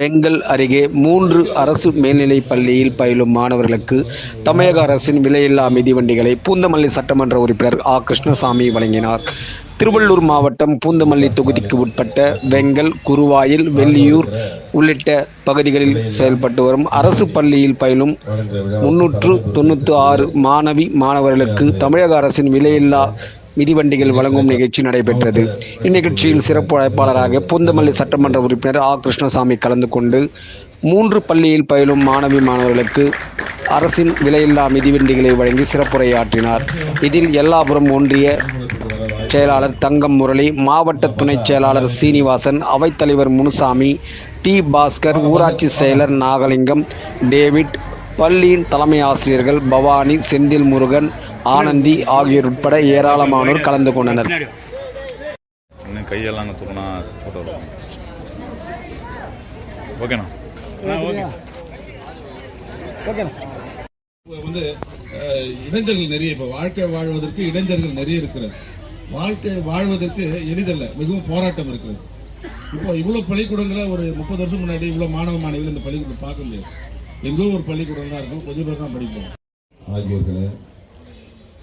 வெங்கல் அருகே மூன்று அரசு மேல்நிலைப் பள்ளியில் பயிலும் மாணவர்களுக்கு தமிழக அரசின் விலையில்லா மிதிவண்டிகளை பூந்தமல்லி சட்டமன்ற உறுப்பினர் ஆ. கிருஷ்ணசாமி வழங்கினார். திருவள்ளூர் மாவட்டம் பூந்தமல்லி தொகுதிக்கு உட்பட்ட வெங்கல் குருவாயில் வெள்ளியூர் உள்ளிட்ட பகுதிகளில் செயல்பட்டு வரும் அரசு பள்ளியில் பயிலும் முன்னூற்று தொண்ணூற்று ஆறு மாணவி மாணவர்களுக்கு தமிழக அரசின் விலையில்லா மிதிவண்டிகள் வழங்கும் நிகழ்ச்சி நடைபெற்றது. இந்நிகழ்ச்சியில் சிறப்பு அழைப்பாளராக பூந்தமல்லி சட்டமன்ற உறுப்பினர் ஆ. கிருஷ்ணசாமி கலந்து கொண்டு மூன்று பள்ளியில் பயிலும் மாணவி மாணவர்களுக்கு அரசின் விலையில்லா மிதிவண்டிகளை வழங்கி சிறப்புரையாற்றினார். இதில் எல்லாபுரம் ஒன்றிய செயலாளர் தங்கம் முரளி மாவட்ட துணைச் செயலாளர் சீனிவாசன் அவைத்தலைவர் முனுசாமி டி. பாஸ்கர் ஊராட்சி செயலர் நாகலிங்கம் டேவிட் பள்ளியின் தலைமை ஆசிரியர்கள் பவானி செந்தில் முருகன் ஆனந்தி ஆகியோர் உட்பட ஏராளமானோர் கலந்து கொண்டனர். கையெல்லாம் தூக்கினா இருக்கும் ஓகேண்ணா. இப்ப வந்து இடைஞ்சல்கள் நிறைய இப்போ வாழ்க்கை வாழ்வதற்கு இடைஞ்சல்கள் நிறைய இருக்கிறது. வாழ்க்கை வாழ்வதற்கு எளிதல்ல மிகவும் போராட்டம் இருக்கிறது. இப்போ இவ்வளோ பள்ளிக்கூடங்களை ஒரு முப்பது வருஷம் முன்னாடி இவ்வளோ மாணவ மாணவிகள் இந்த பள்ளிக்கூடம் பார்க்க முடியாது. எங்கோ ஒரு பள்ளிக்கூடம் தான் இருக்கும் கொஞ்சம் பேர் தான் படிப்போம். ஆகியோர்களை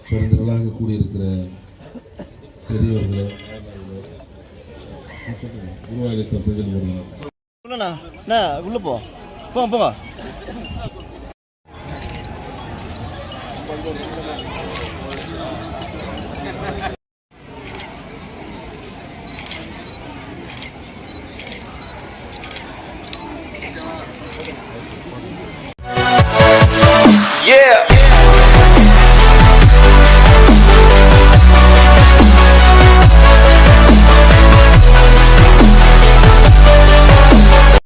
பெருந்திரளாக கூடியிருக்கிற பெரியவர்களே குருவாயூர் செஞ்சல் போடுவாங்க உள்ள போ. போங்க